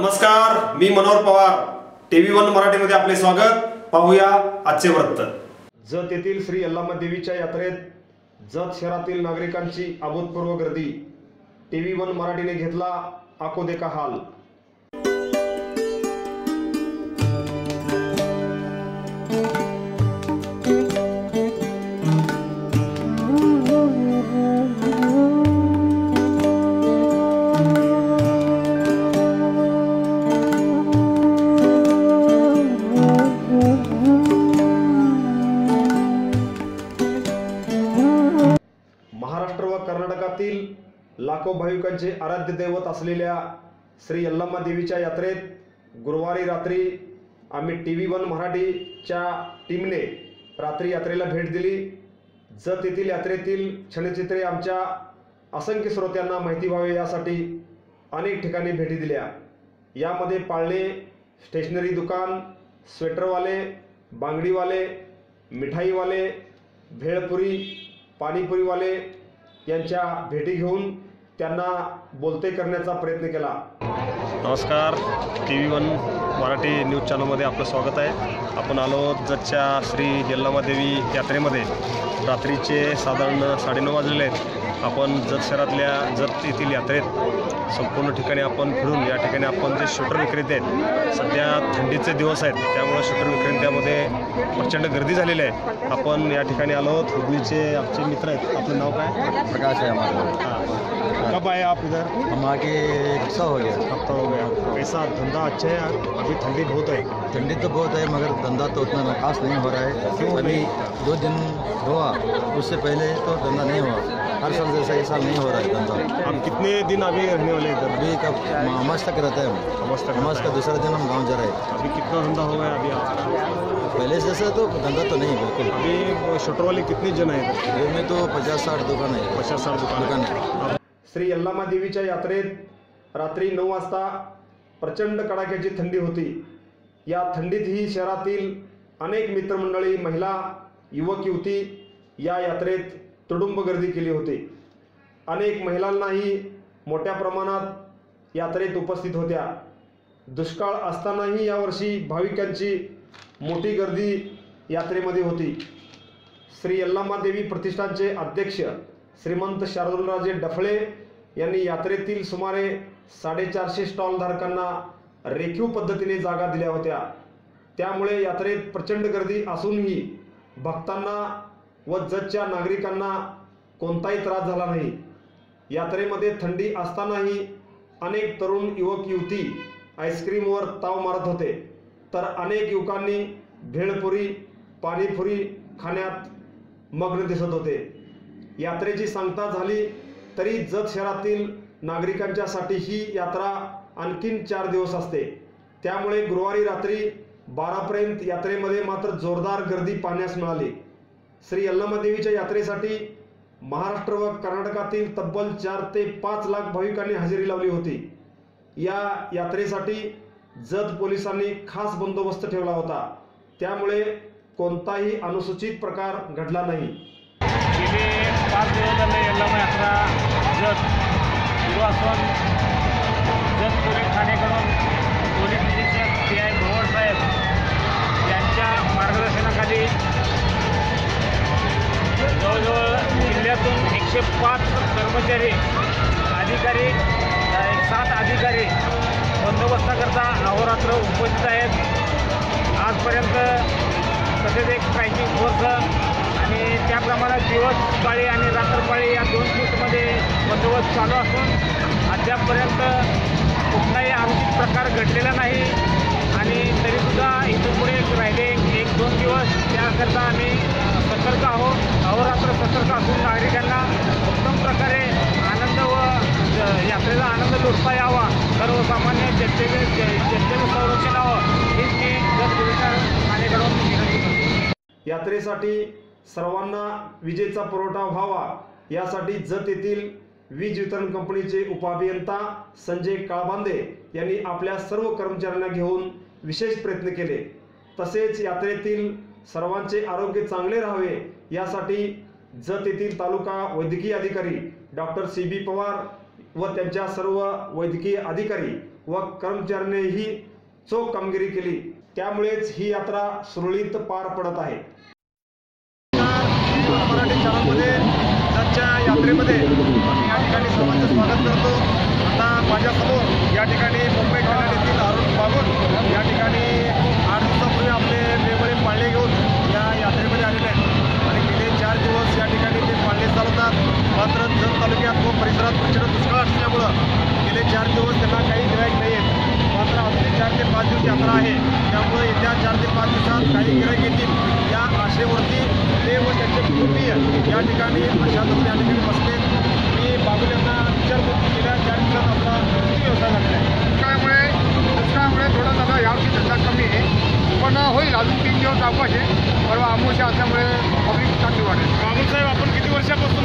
नमस्कार मी Manohar Pawar. TV one मराठीमध्ये आपले स्वागत. पाहूया आजचे वृत्त. जत येथील श्री यल्लामा देवीच्या यात्रेत जत शहरातील नागरिकांची अभूतपूर्व गर्दी. टीव्ही वन मराठीने घेतला आको देखा हाल. कर्नाटकातील लाखो भाविकांचे आराध्य दैवत असलेल्या श्री यल्लाम्मा देवीच्या यात्रेत गुरुवारी रात्री आम्ही टी व्ही वन मराठीच्या टीमने रात्री यात्रेला भेट दिली. जत येथील यात्रेतील क्षणचित्रे आमच्या असंख्य श्रोत्यांना माहिती व्हावे यासाठी अनेक ठिकाणी भेटी दिल्या. यामध्ये पाळणे स्टेशनरी दुकान स्वेटरवाले बांगडीवाले मिठाईवाले भेळपुरी पाणीपुरीवाले यांच्या भेटी घेऊन त्यांना बोलते करण्याचा प्रयत्न केला. नमस्कार. T V one Marathi news चॅनलमध्ये आपलं स्वागत आहे. आपण आलो जतच्या श्री यल्लामा देवी यात्रेमध्ये. रात्रीचे साधारण साडेनऊ वाजलेले आहेत. आपण जत शहरातल्या जत येथील यात्रेत संपूर्ण ठिकाणी आपण फिरून या ठिकाणी आपण जे शूटर विक्रेते आहेत सध्या थंडीचे दिवस आहेत त्यामुळे शूटर विक्रेत्यामध्ये प्रचंड गर्दी झालेली आहे. आपण या ठिकाणी आलो आहोत हुबळीचे आमचे मित्र आहेत. आपलं नाव काय? प्रकाश है. हमारा कब आए आप इधर? एक हफ्ता हो गया। हफ्ता हो गया? कैसा धंधा अच्छा है? अभी ठंडी बहुत है। ठंडी तो बहुत है मगर धंधा तो उतना खास नहीं हो रहा है। अभी? दो दिन हुआ उससे पहले तो धंधा नहीं हुआ। हर साल जैसा ये साल नहीं हो रहा है धंधा हम कितने दिन अभी रहने वाले हैं इधर? अभी कब हमास तक रहता है हम। रहता का दूसरा दिन हम गाँव जा रहे हैं। अभी कितना धंधा हो गया अभी आपका पहले से जैसा तो धंधा तो नहीं बिल्कुल। अभी शटर वाले कितने जन हैं इधर? में तो पचास साठ दुकान है। पचास साठ दुकान दुकान श्री यल्लामा देवीच्या यात्रेत रात्री नऊ वाजता प्रचंड कडाक्याची थंडी होती. या थंडीतही शहरातील अनेक मित्रमंडळी महिला युवक युवती या यात्रेत तुडुंब गर्दी केली होती. अनेक महिलांनाही मोठ्या प्रमाणात यात्रेत उपस्थित होत्या. दुष्काळ असतानाही यावर्षी भाविकांची मोठी गर्दी यात्रेमध्ये होती. श्री यल्लामादेवी प्रतिष्ठानचे अध्यक्ष श्रीमंत शारदुलराजे डफळे यांनी यात्रेतील सुमारे साडेचारशे स्टॉलधारकांना रेखीव पद्धतीने जागा दिल्या होत्या. त्यामुळे यात्रेत प्रचंड गर्दी असूनही भक्तांना व जतच्या नागरिकांना कोणताही त्रास झाला नाही. यात्रेमध्ये थंडी असतानाही अनेक तरुण युवक युवती आईस्क्रीमवर ताव मारत होते. तर अनेक युवकांनी भेळपुरी पाणीपुरी खाण्यात मग्न दिसत होते. यात्रेची सांगता झाली तरी जत शहरातील नागरिकांच्यासाठी ही यात्रा आणखीन चार दिवस असते. त्यामुळे गुरुवारी रात्री बारापर्यंत यात्रेमध्ये मात्र जोरदार गर्दी पाहण्यास मिळाली. श्री यल्लामा देवीच्या यात्रेसाठी महाराष्ट्र व कर्नाटकातील तब्बल चार ते पाच लाख भाविकांनी हजेरी लावली होती. या यात्रेसाठी जत पोलिसांनी खास बंदोबस्त ठेवला होता. त्यामुळे कोणताही अनुसूचित प्रकार घडला नाही. गेले पाच दिवस झाले यल्लामा यात्रा जत सुरू जवळजवळ जिल्ह्यातून एकशे पाच कर्मचारी अधिकारी एक सात अधिकारी बंदोबस्ताकरता अहोरात्र उपस्थित आहेत. आजपर्यंत तसेच एक स्ट्रायकिंग फोर्स आणि त्याप्रमाणे दिवस पाळी आणि रात्रपाळी या दोन शिफ्टमध्ये बंदोबस्त चालू असून अद्यापपर्यंत कुठलाही अनुचित प्रकार घडलेला नाही. आणि तरीसुद्धा इथून पुढे राहिले एक दोन दिवस त्याकरता आम्ही सतर्क आहोत अहोरात्र सतर्क असून नागरिकांना उत्तम प्रकारे आनंद व यात्रेला आनंद लुटता यावा. सर्वसामान्य जनतेचे जनतेचं संरक्षण व्हावं हीच मी ठाणेकडून विनंती करतो. यात्रेसाठी सर्वांना विजेचा पुरवठा व्हावा. यासाठी जत येथील वीज वितरण कंपनीचे उपअभियंता संजय काळबांदे यांनी आपल्या सर्व कर्मचाऱ्यांना घेऊन विशेष प्रयत्न केले. तसेच यात्रेतील सर्वांचे आरोग्य चांगले राहावे यासाठी जत येथील तालुका वैद्यकीय अधिकारी डॉक्टर सी बी पवार व त्यांच्या सर्व वैद्यकीय अधिकारी व कर्मचाऱ्यांनीही चोख कामगिरी केली. त्यामुळेच ही यात्रा सुरळीत पार पडत आहे. मराठी शाळांमध्ये आजच्या यात्रेमध्ये मी या ठिकाणी सर्वांचं स्वागत करतो. आता माझ्यासमोर या ठिकाणी मुंबई ठाणे अरुण बागुल या ठिकाणी आठ दिवसापूर्वी आपले वेगवेगळे पाळणे घेऊन या यात्रेमध्ये आलेले आहेत आणि गेले चार दिवस या ठिकाणी ते पाळणे चालवतात मात्र जत तालुक्यात व परिसरात प्रचंड दुष्काळ असल्यामुळं गेले चार दिवस त्यांना काही गिराईक नाही आहेत मात्र अजून चार ते पाच दिवस यात्रा आहे त्यामुळे येत्या चार ते पाच दिवसात काही गिराईक येतील. या आशेवरती ते व त्यांचे कुटुंबीय या ठिकाणी अशा दोन या ठिकाणी बसलेत मी बाबूल यांना विचारतो की गेल्या चार दिवसात आपला व्यवसाय झालेला आहे. दुष्काळामुळे दुष्काळामुळे थोडा दादा यावर्षी धंदा कमी आहे. पण होईल. अजून तीन दिवस अवकाश आहे परवा अमावस्या असल्यामुळे पब्लिक चांगली वाढेल. बाबूल साहेब आपण किती वर्षापासून